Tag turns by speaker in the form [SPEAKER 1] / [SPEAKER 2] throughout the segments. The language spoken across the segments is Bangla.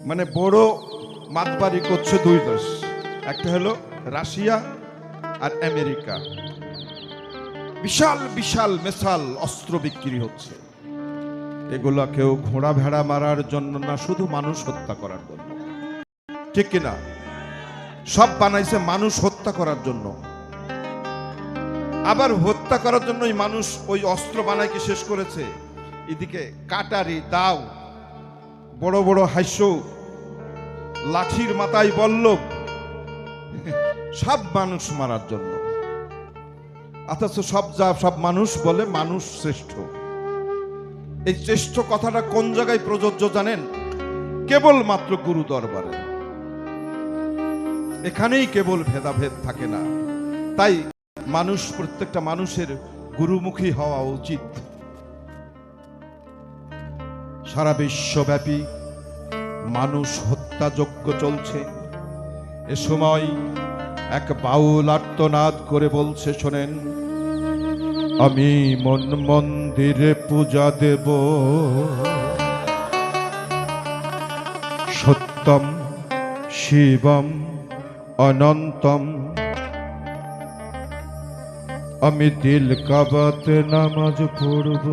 [SPEAKER 1] মানে বড় মাতবাড়ি করছে দুই দেশ। একটা হলো রাশিয়া আর আমেরিকা। বিশাল বিশাল মেশাল অস্ত্র বিক্রি হচ্ছে। এগুলা কেউ ঘোড়া ভেড়া মারার জন্য না, শুধু মানুষ হত্যা করার জন্য। ঠিক কিনা? সব বানাইছে মানুষ হত্যা করার জন্য। আবার হত্যা করার জন্যই মানুষ ওই অস্ত্র বানাইকে শেষ করেছে? এদিকে কাটারি, দাও বড় বড় হাস্য। লাঠির মাথায় বল্লভ সব মানুষ মারার জন্য। অথচ সব যা সব মানুষ বলে মানুষ শ্রেষ্ঠ। এই শ্রেষ্ঠ কথাটা কোন জায়গায় প্রযোজ্য জানেন? কেবল মাত্র গুরু দরবারে। এখানেই কেবল ভেদাভেদ থাকে না। তাই মানুষ, প্রত্যেকটা মানুষের গুরুমুখী হওয়া উচিত। সারা বিশ্বব্যাপী মানুষ হত্যাযজ্ঞ চলছে। এ সময় এক বাউল আর্তনাদ করে বলছে, শোনেন, আমি মন মন্দিরে পূজা দেব। সত্যম, শিবম, অনন্তম। আমি দিল কাবাতে নামাজ পড়ব।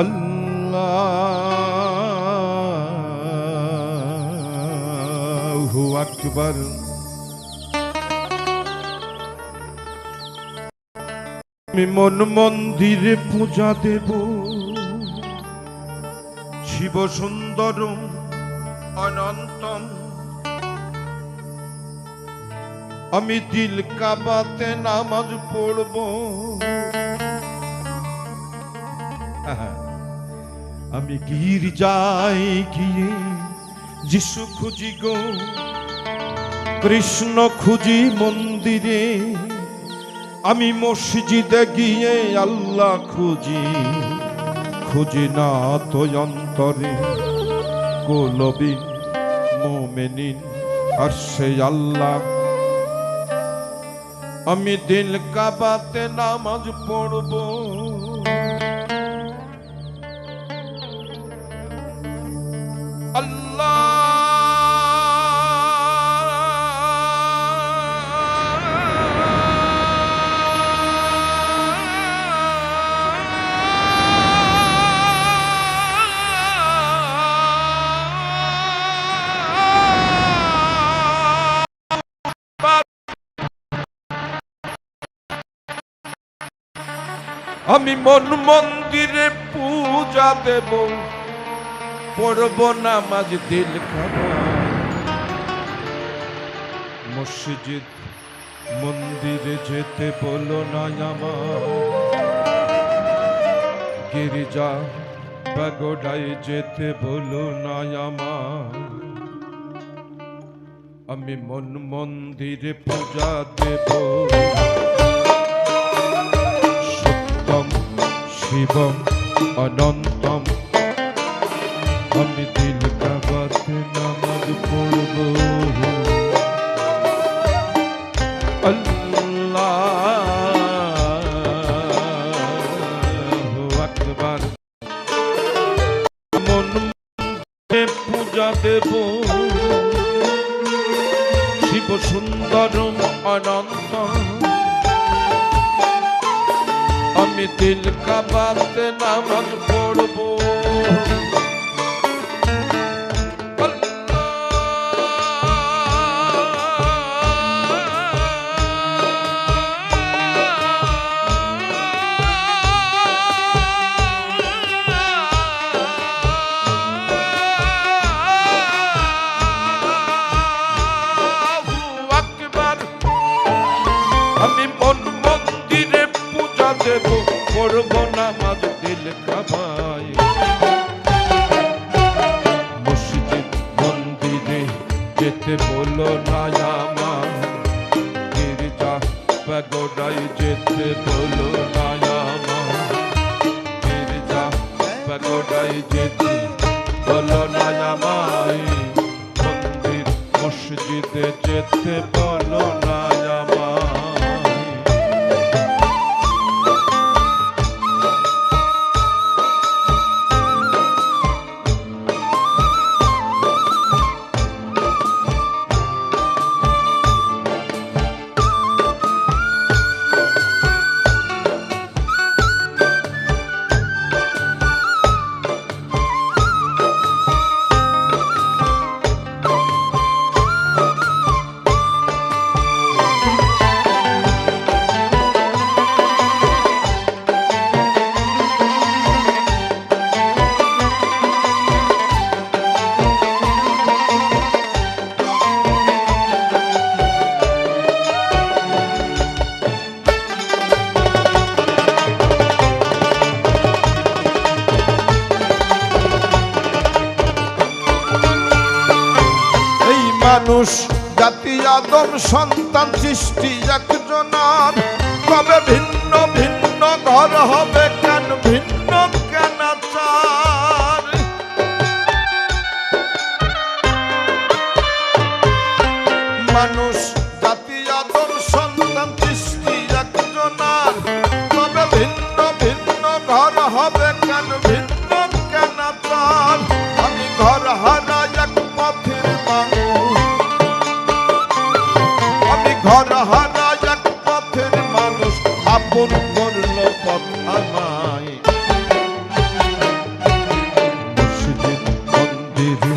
[SPEAKER 1] আল্লাহু আকবার। আমি মন মন্দিরে পূজা দেব। শিব সুন্দরম অনন্তম। আমি দিল কাবাতে নামাজ পড়ব। আমি গির যাই গিয়ে, যিশু খুঁজি গো। কৃষ্ণ খুঁজি মন্দিরে, আমি মসজিদে গিয়ে আল্লাহ খুঁজি। খুঁজি না তো অন্তরে কোলবি মোমেনিন আর সে আল্লাহ। আমি দিল কাবাতে নামাজ পড়ব আমি মন মন্দিরে পূজা দেব। পড়ব নামাজ দিল মসজিদ, মন্দিরে যেতে বলো না আমার গির্জা, পাগোডায় যেতে বলো না আমার আমি মন মন্দিরে পূজা দেব। সত্যম শিবম অনন্তম। আমি দিল কাবাতে নামাজ পড়ব। পূজা দেব। শিব সুন্দরম অনন্ত আমি দিল কাবাতে নামাজ পড়ব যেতে বলো না আমার গির্জা পাগোডায় যেতে বলো না আমার গির্জা পাগোডায় যেতে বলো না আমায় মন্দির মসজিদে যেতে বলো মানুষ জাতি আদম সন্তান সৃষ্টি একজনার। তবে ভিন্ন ভিন্ন ঘর হবে আপন করল পথ আমায় মসজিদ মন্দিরে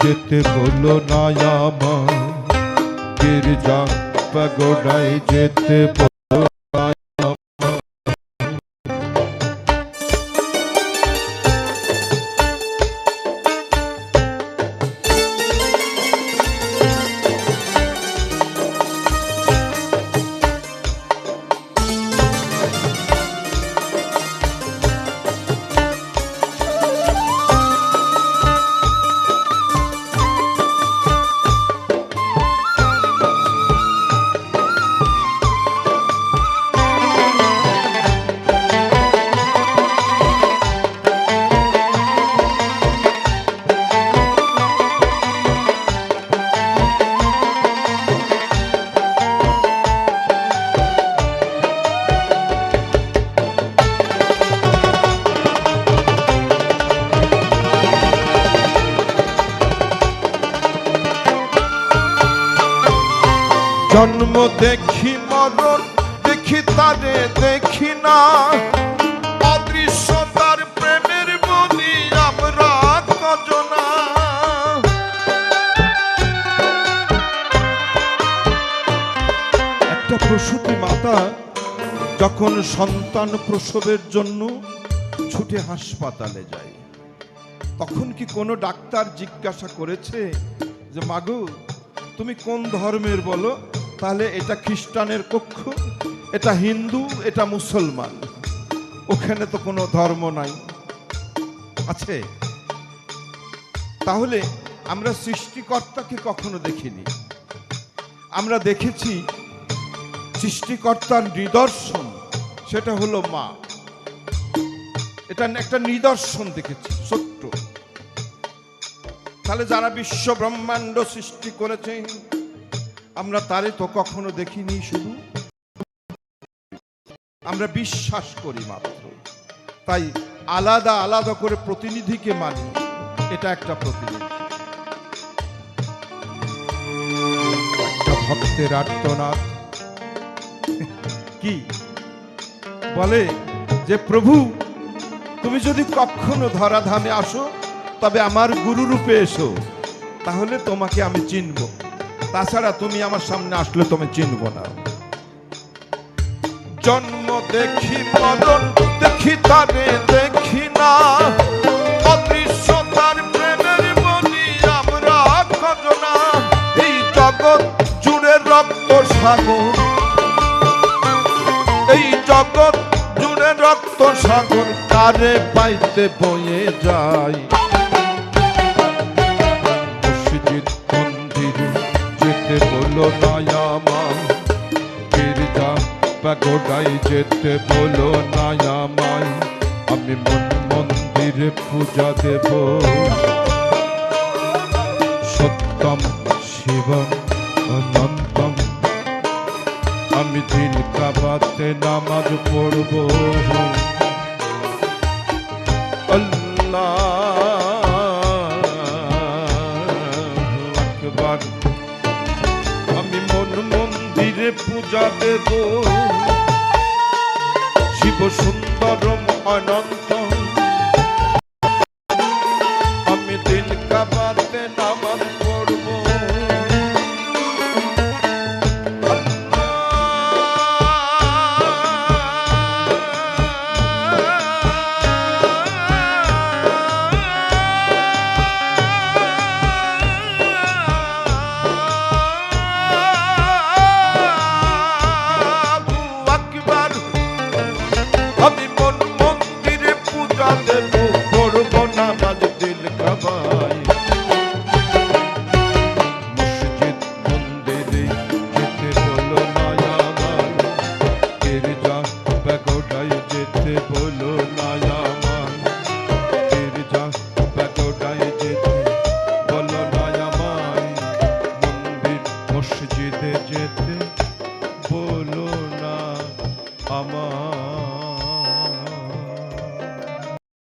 [SPEAKER 1] যেতে বলো না আমার গির্জা পাগোড়ায় যেতে জন্ম দেখি মরণ, দেখি তারে দেখি না। প্রেমের একটা প্রসূতি মাতা যখন সন্তান প্রসবের জন্য ছুটে হাসপাতালে যায়, তখন কি কোনো ডাক্তার জিজ্ঞাসা করেছে যে, মাগু, তুমি কোন ধর্মের বলো? তাহলে এটা খ্রিস্টানের কক্ষ এটা হিন্দু, এটা মুসলমান। ওখানে তো কোনো ধর্ম নাই। আছে? তাহলে আমরা সৃষ্টিকর্তাকে কখনো দেখিনি। আমরা দেখেছি সৃষ্টিকর্তার নিদর্শন, সেটা হলো মা। এটা একটা নিদর্শন দেখেছি, সত্য। তাহলে যারা বিশ্ব ব্রহ্মাণ্ড সৃষ্টি করেছে আমরা তারে তো কখনো দেখিনি শুধু। আমরা বিশ্বাস করি মাত্র। তাই আলাদা আলাদা করে প্রতিনিধিকে মানি, এটা একটা প্রতিনিধি। একটা ভক্তের আর্তনাদ। কি? বলে যে, প্রভু, তুমি যদি কখনো ধরাধামে আসো, তবে আমার গুরু রূপে এসো, তাহলে তোমাকে আমি চিনব। তাছাড়া তুমি আমার সামনে আসলে তুমি চিনব না। জন্ম দেখি মদন দেখি তারে দেখি না। তার প্রেমের বলি আমরা এই জগৎ জুড়ে রক্ত সাগর। এই জগৎ জুড়ে রক্ত সাগর কারে পাইতে বয়ে যায় বলো নয়ামা গির্জা পাগোড়াই যেতে বলো নয়ামায় আমি মন মন্দিরে পূজা দেব। সত্যম শিবম অনন্তম, আমি দিন কাবাতে নামাজ পড়ব। পূজা দেব। শিব সুন্দরম অনন্ত